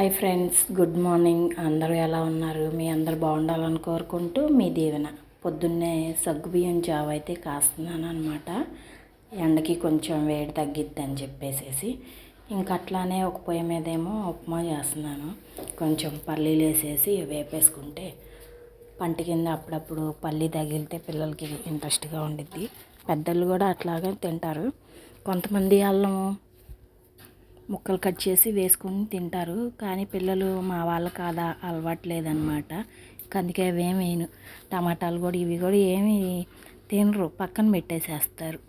Hi friends good morning. అందరూ ఎలా ఉన్నారు? మీ అందరు బాగుండాలని కోరుకుంటూ మీ దీవెన. పొద్దున్నే సగ్గుబియ్యం జావ అయితే కాస్తున్నాను అనమాట ఎండకి కొంచెం వేడి తగ్గిద్ది అని చెప్పేసేసి. ఇంకా అట్లానే ఒక పొయ్యి మీదేమో ఉప్మా చేస్తున్నాను. కొంచెం పల్లీలు వేసేసి వేపేసుకుంటే పంట కింద అప్పుడప్పుడు పల్లి తగిలితే పిల్లలకి ఇంట్రెస్ట్గా ఉండిద్ది. పెద్దలు కూడా అట్లాగే తింటారు. కొంతమంది అల్లం ముక్కలు కట్ చేసి వేసుకొని తింటారు. కానీ పిల్లలు మా వాళ్ళు కాదా అలవాటు లేదనమాట అందుకే అవేం వేయను. టమాటాలు కూడా ఇవి కూడా ఏమి తినరు. పక్కన పెట్టేసేస్తారు.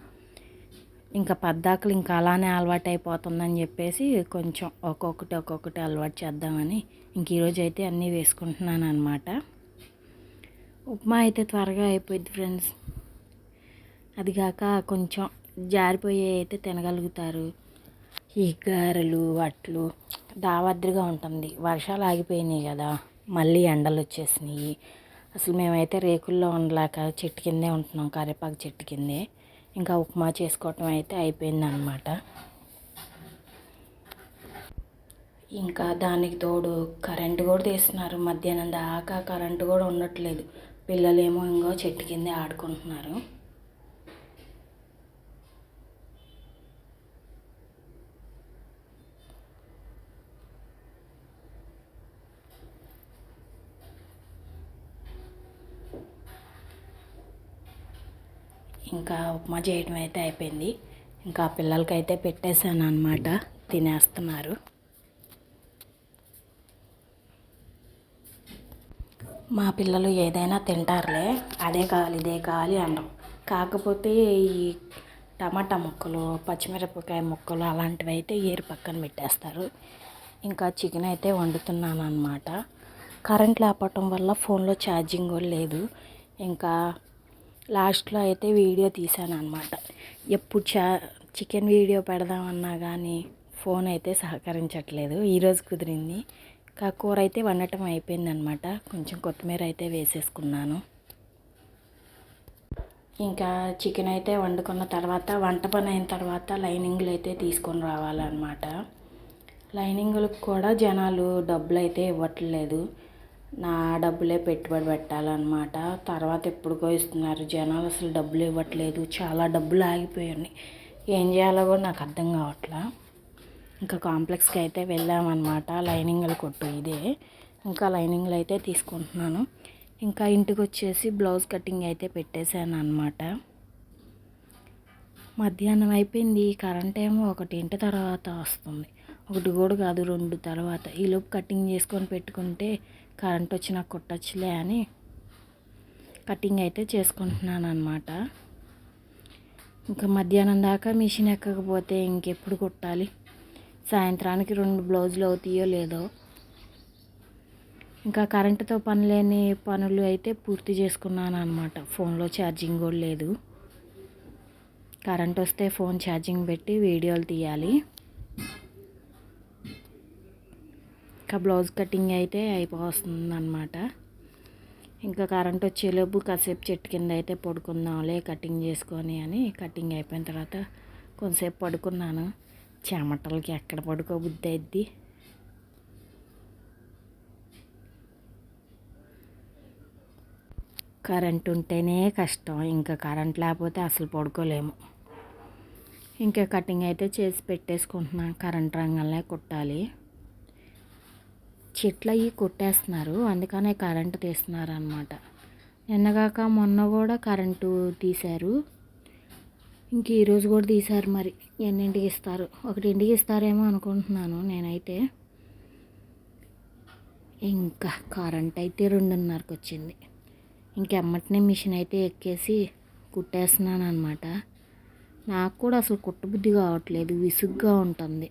ఇంకా పద్దాకులు ఇంకా అలానే అలవాటు అయిపోతుందని చెప్పేసి కొంచెం ఒక్కొక్కటి ఒక్కొక్కటి అలవాటు చేద్దామని ఇంక ఈరోజు అయితే అన్నీ వేసుకుంటున్నాను అనమాట ఉప్మా అయితే త్వరగా అయిపోయింది ఫ్రెండ్స్. అది కాక కొంచెం జారిపోయి అయితే తినగలుగుతారు. ఈ గారెలు అట్లు దావద్రిగా ఉంటుంది. వర్షాలు ఆగిపోయినాయి కదా మళ్ళీ ఎండలు వచ్చేసినాయి. అసలు మేమైతే రేకుల్లో ఉండలేక చెట్టు కిందే ఉంటున్నాం కరివేపాకు చెట్టు కిందే. ఇంకా ఉప్మా చేసుకోవటం అయితే అయిపోయింది అనమాట ఇంకా దానికి తోడు కరెంటు కూడా తీస్తున్నారు. మధ్యాహ్నం దాకా కరెంటు కూడా ఉండట్లేదు. పిల్లలేమో ఇంకో చెట్టు కిందే ఆడుకుంటున్నారు. ఇంకా ఉప్మా చేయడం అయితే అయిపోయింది. ఇంకా పిల్లలకైతే పెట్టేశాను అనమాట తినేస్తున్నారు. మా పిల్లలు ఏదైనా తింటారులే. అదే కావాలి ఇదే కావాలి అనరు కాకపోతే ఈ టమాటా ముక్కలు పచ్చిమిరపకాయ ముక్కలు అలాంటివి అయితే ఏరు పక్కన పెట్టేస్తారు. ఇంకా చికెన్ అయితే వండుతున్నాను అనమాట కరెంట్ లేపటం వల్ల ఫోన్లో ఛార్జింగ్ కూడా లేదు. ఇంకా లాస్ట్లో అయితే వీడియో తీశాను అనమాట ఎప్పుడు చా చికెన్ వీడియో పెడదామన్నా కానీ ఫోన్ అయితే సహకరించట్లేదు. ఈరోజు కుదిరింది. కా కూర అయితే వండటం అయిపోయిందనమాట కొంచెం కొత్తిమీర అయితే వేసేసుకున్నాను. ఇంకా చికెన్ అయితే వండుకున్న తర్వాత వంట పని అయిన తర్వాత లైనింగ్లు అయితే తీసుకొని రావాలన్నమాట. లైనింగులకు కూడా జనాలు డబ్బులు అయితే ఇవ్వట్లేదు. నా డబ్బులే పెట్టుబడి పెట్టాలన్నమాట. తర్వాత ఎప్పుడుకో ఇస్తున్నారు జనాలు అసలు డబ్బులు ఇవ్వట్లేదు. చాలా డబ్బులు ఆగిపోయాయి. ఏం చేయాలో కూడా నాకు అర్థం కావట్లా. ఇంకా కాంప్లెక్స్కి అయితే వెళ్ళామన్నమాట. లైనింగ్లు కొట్టు ఇదే. ఇంకా లైనింగ్లు అయితే తీసుకుంటున్నాను. ఇంకా ఇంటికి వచ్చేసి బ్లౌజ్ కటింగ్ అయితే పెట్టేశాను అనమాట మధ్యాహ్నం అయిపోయింది. కరెంట్ ఏమో ఒకటింటి తర్వాత వస్తుంది. ఒకటి కూడా కాదు రెండు తర్వాత. ఈలోపు కటింగ్ చేసుకొని పెట్టుకుంటే కరెంట్ వచ్చి నాకు కొట్టచ్చులే అని కటింగ్ అయితే చేసుకుంటున్నాను అనమాట ఇంకా మధ్యాహ్నం దాకా మిషన్ ఎక్కకపోతే ఇంకెప్పుడు కుట్టాలి? సాయంత్రానికి రెండు బ్లౌజులు అవుతాయో లేదో? ఇంకా కరెంటుతో పని లేని పనులు అయితే పూర్తి చేసుకున్నాను అనమాట ఫోన్లో ఛార్జింగ్ కూడా లేదు. కరెంట్ వస్తే ఫోన్ ఛార్జింగ్ పెట్టి వీడియోలు తీయాలి. ఇంకా బ్లౌజ్ కటింగ్ అయితే అయిపోతుంది అనమాట ఇంకా కరెంట్ వచ్చేలోపు కాసేపు చెట్టు కింద అయితే పడుకుందాంలే కటింగ్ చేసుకొని అని కటింగ్ అయిపోయిన తర్వాత కొంతసేపు పడుకున్నాను. చెమటలకి ఎక్కడ పడుకో బుద్ధి అయింది కరెంట్ ఉంటేనే కష్టం ఇంకా కరెంట్ లేకపోతే అసలు పడుకోలేము. ఇంకా కటింగ్ అయితే చేసి పెట్టేసుకుంటున్నాను. కరెంట్ రంగంలో కుట్టాలి. చెట్లు అవి కొట్టేస్తున్నారు. అందుకనే కరెంటు తీస్తున్నారు అనమాట నిన్నగాక మొన్న కూడా కరెంటు తీశారు. ఇంక ఈరోజు కూడా తీశారు మరి. ఎన్నింటికి ఇస్తారు? ఒకటింటికి ఇస్తారేమో అనుకుంటున్నాను నేనైతే. ఇంకా కరెంట్ అయితే రెండున్నరకు వచ్చింది ఇంకెమ్మటనే మిషన్ అయితే ఎక్కేసి కుట్టేస్తున్నాను అనమాట నాకు కూడా అసలు కుట్టబుద్ధి కావట్లేదు. విసుగ్గా ఉంటుంది.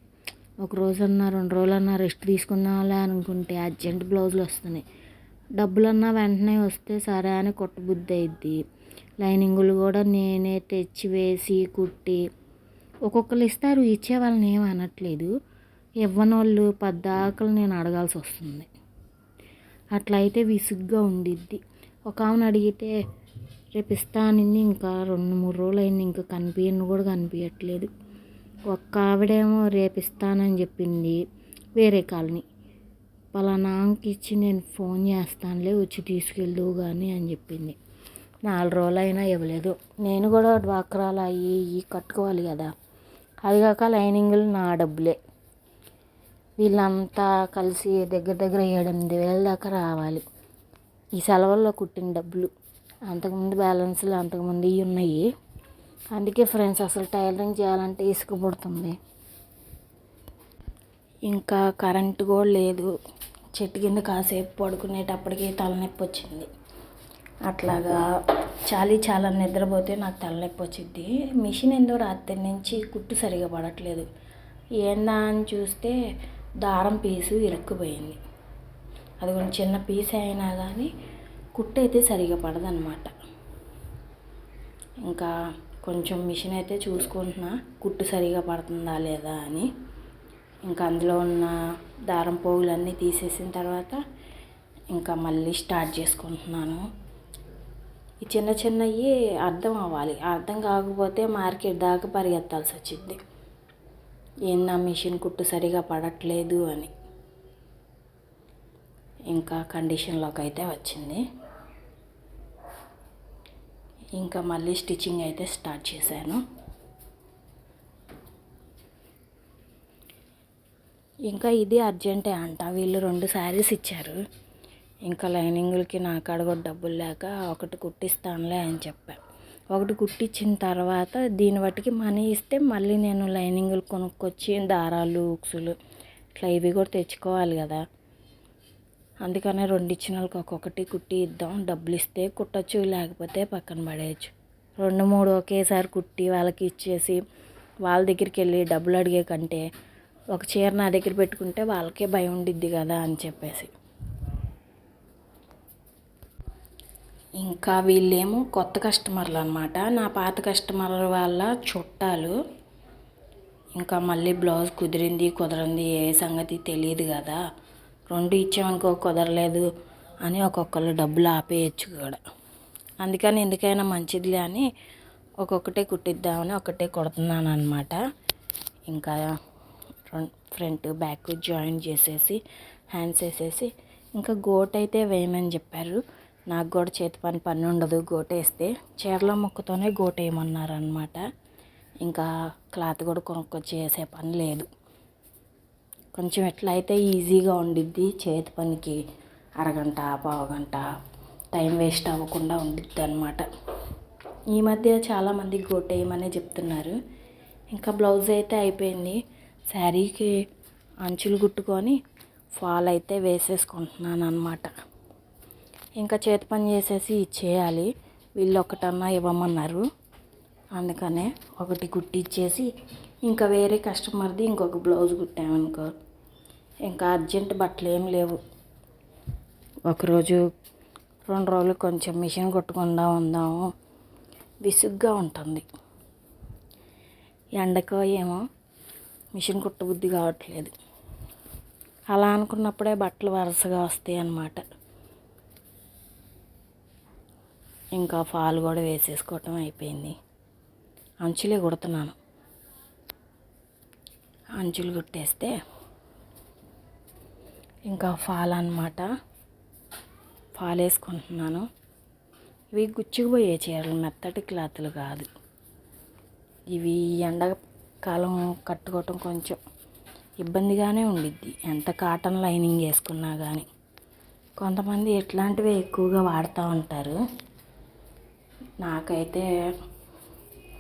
ఒక రోజన్నా రెండు రోజులన్నా రెస్ట్ తీసుకుందాంలే అనుకుంటే అర్జెంట్ బ్లౌజులు వస్తున్నాయి. డబ్బులన్నా వెంటనే వస్తే సరే అని కుట్టబుద్ధి అయిద్ది. లైనింగులు కూడా నేనే తెచ్చి వేసి కుట్టి ఒక్కొక్కరు ఇస్తారు ఇచ్చే వాళ్ళని ఏం అనట్లేదు. ఇవ్వని వాళ్ళు పద్దాకలు నేను అడగాల్సి వస్తుంది. అట్లా అయితే విసుగ్గా ఉండిద్ది. ఒక ఆమెను అడిగితే రేపు ఇస్తానింది ఇంకా రెండు మూడు రోజులు అయింది ఇంకా కనిపించను కూడా కనిపించట్లేదు ఒక్క ఆవిడేమో రేపు ఇస్తానని చెప్పింది వేరే కాలనీ. పలానాకి ఇచ్చి నేను ఫోన్ చేస్తానులే వచ్చి తీసుకెళ్ళు కానీ అని చెప్పింది. నాలుగు రోజులు అయినా ఇవ్వలేదు. నేను కూడా డ్వాక్రాలు అవి ఇవి కట్టుకోవాలి కదా. అది కాక లైనింగ్లు నా డబ్బులే. వీళ్ళంతా కలిసి దగ్గర దగ్గర ఏడెనిమిది వేల దాకా రావాలి. ఈ సెలవుల్లో కుట్టిన డబ్బులు. అంతకుముందు బ్యాలెన్స్లు అంతకుముందు ఇవి ఉన్నాయి. అందుకే ఫ్రెండ్స్ అసలు టైలరింగ్ చేయాలంటే ఇసుక పుడుతుంది. ఇంకా కరెంటు కూడా లేదు. చెట్టు కింద కాసేపు పడుకునేటప్పటికి తలనొప్పి వచ్చింది. అట్లాగా చాలీ చాలా నిద్రపోతే నాకు తలనొప్పి వచ్చింది మిషన్ ఏందో రాత్రి నుంచి కుట్టు సరిగా పడట్లేదు. ఏందా అని చూస్తే దారం పీసు ఇరుక్కుపోయింది. అది కొంచెం చిన్న పీస్ అయినా కానీ కుట్టు అయితే సరిగా పడదనమాట. ఇంకా కొంచెం మిషన్ అయితే చూసుకుంటున్నా. కుట్టు సరిగా పడుతుందా లేదా అని. ఇంకా అందులో ఉన్న దారం పోగులన్నీ తీసేసిన తర్వాత ఇంకా మళ్ళీ స్టార్ట్ చేసుకుంటున్నాను. ఈ చిన్న చిన్నవి అర్థం అవ్వాలి. అర్థం కాకపోతే మార్కెట్ దాకా పరిగెత్తాల్సి వచ్చింది ఏం నా మిషన్ కుట్టు సరిగా పడట్లేదు అని. ఇంకా కండిషన్లోకి అయితే వచ్చింది. ఇంకా మళ్ళీ స్టిచ్చింగ్ అయితే స్టార్ట్ చేశాను. ఇంకా ఇది అర్జెంటే అంట వీళ్ళు రెండు శారీస్ ఇచ్చారు. ఇంకా లైనింగులకి నా కాడ కూడా డబ్బులు లేక ఒకటి కుట్టిస్తానులే అని చెప్పాను ఒకటి కుట్టించిన తర్వాత దీని బట్టికి మనీ ఇస్తే మళ్ళీ నేను లైనింగులు కొనుక్కొచ్చి దారాలు ఉక్సులు ఇట్లా ఇవి కూడా తెచ్చుకోవాలి కదా. అందుకనే రెండు ఇచ్చిన వాళ్ళకి ఒక్కొక్కటి కుట్టి ఇద్దాం. డబ్బులు ఇస్తే కుట్టచ్చు లేకపోతే పక్కన పడేయచ్చు. రెండు మూడు ఒకేసారి కుట్టి వాళ్ళకి ఇచ్చేసి వాళ్ళ దగ్గరికి వెళ్ళి డబ్బులు అడిగే కంటే ఒక చీర నా దగ్గర పెట్టుకుంటే వాళ్ళకే భయం ఉండిద్ది కదా అని చెప్పేసి. ఇంకా వీళ్ళేమో కొత్త కస్టమర్లు అనమాట నా పాత కస్టమర్ల వాళ్ళ చుట్టాలు. ఇంకా మళ్ళీ బ్లౌజ్ కుదిరింది కుదరంది ఏ సంగతి తెలియదు కదా. రెండు ఇచ్చామనుకో కుదరలేదు అని ఒక్కొక్కరు డబ్బులు ఆపేయచ్చు కూడా. అందుకని ఎందుకైనా మంచిదిలే అని ఒక్కొక్కటే కుట్టిద్దామని ఒకటే కుడుతున్నాను అనమాట ఇంకా ఫ్రంట్ బ్యాక్ జాయిన్ చేసేసి హ్యాండ్స్ వేసేసి ఇంకా గోట్ అయితే వేయమని చెప్పారు. నాకు కూడా చేతి పని పని ఉండదు గోట వేస్తే. చీరల ముక్కతోనే గోట వేయమన్నారు అనమాట ఇంకా క్లాత్ కూడా కొనుక్కొచ్చి వేసే పని లేదు. కొంచెం ఎట్లా అయితే ఈజీగా ఉండిద్ది చేతి పనికి అరగంట పావుగంట టైం వేస్ట్ అవ్వకుండా ఉండిద్ది అనమాట ఈ మధ్య చాలామంది గోటేయమనే చెప్తున్నారు. ఇంకా బ్లౌజ్ అయితే అయిపోయింది. శారీకి అంచులు కుట్టుకొని ఫాల్ అయితే వేసేసుకుంటున్నాను అనమాట ఇంకా చేతి పని చేసేసి ఇచ్చేయాలి. వీళ్ళు ఒకటన్నా ఇవ్వమన్నారు. అందుకనే ఒకటి కుట్టిచ్చేసి ఇంకా వేరే కస్టమర్ది ఇంకొక బ్లౌజ్ కుట్టామనుకో ఇంకా అర్జెంట్ బట్టలు ఏం లేవు. ఒకరోజు రెండు రోజులు కొంచెం మిషన్ కొట్టకుండా ఉందాము. విసుగ్గా ఉంటుంది. ఎండకో ఏమో మిషన్ కుట్టబుద్ధి కావట్లేదు. అలా అనుకున్నప్పుడే బట్టలు వరుసగా వస్తాయి అన్నమాట ఇంకా ఫాల్ కూడా వేసేసుకోవటం అయిపోయింది. అంచులే కుడుతున్నాను. అంచులు కుట్టేస్తే ఇంకా ఫాల్ అనమాట ఫాల్ వేసుకుంటున్నాను. ఇవి గుచ్చుకుపోయే చీరలు మెత్తటి క్లాతులు కాదు. ఇవి ఎండాకాలం కట్టుకోవటం కొంచెం ఇబ్బందిగానే ఉండిద్ది. ఎంత కాటన్ లైనింగ్ వేసుకున్నా కానీ కొంతమంది ఎట్లాంటివి ఎక్కువగా వాడుతూ ఉంటారు. నాకైతే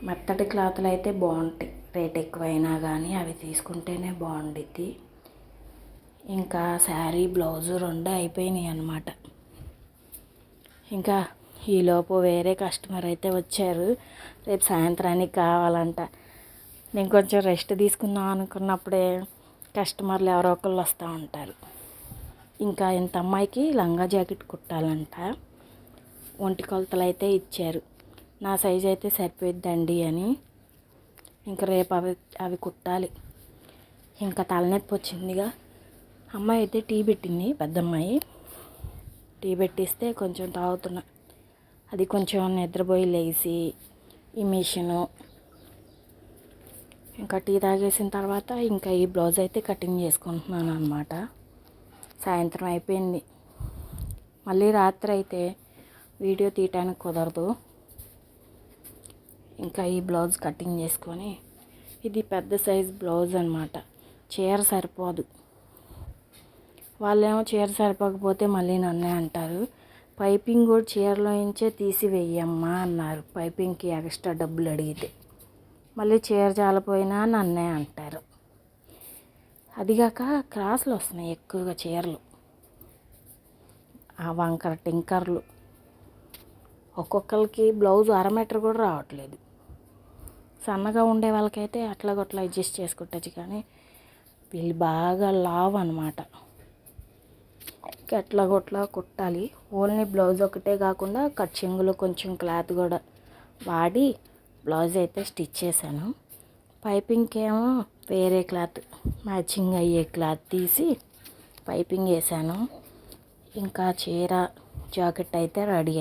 మెత్తటి క్లాతులు అయితే బాగుంటాయి రేట్ ఎక్కువైనా కానీ అవి తీసుకుంటేనే బాగుండిద్ది. ఇంకా శారీ బ్లౌజు రెండు అయిపోయినాయి అన్నమాట. ఇంకా ఈలోపు వేరే కస్టమర్ అయితే వచ్చారు. రేపు సాయంత్రానికి కావాలంట. నేను కొంచెం రెస్ట్ తీసుకుందాం అనుకున్నప్పుడే కస్టమర్లు ఎవరో ఒకళ్ళు వస్తూ ఉంటారు. ఇంకా ఇంత అమ్మాయికి లంగా జాకెట్ కుట్టాలంట. ఒంటి కొలతలు అయితే ఇచ్చారు. నా సైజ్ అయితే సరిపోయిద్దండి అని ఇంకా రేపు అవి అవి కుట్టాలి. ఇంకా తలనొప్పి వచ్చిందిగా. అమ్మాయి అయితే టీ పెట్టింది పెద్దమ్మాయి. టీ పెట్టిస్తే కొంచెం తాగుతున్నా. అది కొంచెం నిద్రపోయి లేచి ఈ మిషను. ఇంకా టీ తాగేసిన తర్వాత ఇంకా ఈ బ్లౌజ్ అయితే కటింగ్ చేసుకుంటున్నాను అనమాట సాయంత్రం అయిపోయింది. మళ్ళీ రాత్రి అయితే వీడియో తీయటానికి కుదరదు. ఇంకా ఈ బ్లౌజ్ కటింగ్ చేసుకొని ఇది పెద్ద సైజ్ బ్లౌజ్ అనమాట చీర సరిపోదు. వాళ్ళేమో చీర సరిపోకపోతే మళ్ళీ నన్నే అంటారు. పైపింగ్ కూడా చీరలో నుంచే తీసి వెయ్యమ్మా అన్నారు. పైపింగ్కి ఎక్స్ట్రా డబ్బులు అడిగితే. మళ్ళీ చీర చాలపోయినా నన్నే అంటారు. అదిగాక క్రాసులు వస్తున్నాయి ఎక్కువగా చీరలు. ఆ వంకర టింకర్లు. ఒక్కొక్కరికి బ్లౌజ్ అర మీటర్ కూడా రావట్లేదు. సన్నగా ఉండే వాళ్ళకైతే అట్లాగొట్లా అడ్జస్ట్ చేసుకుంటచ్చు కానీ వీళ్ళు బాగా లావ్ అనమాట ఎట్లాగొట్లా కుట్టాలి. ఓన్లీ బ్లౌజ్ ఒకటే కాకుండా కట్చింగులు కొంచెం క్లాత్ కూడా వాడి బ్లౌజ్ అయితే స్టిచ్ చేశాను. పైపింగ్కి ఏమో వేరే క్లాత్ మ్యాచింగ్ అయ్యే క్లాత్ తీసి పైపింగ్ వేసాను ఇంకా చీర జాకెట్ అయితే రెడీ అయ్యి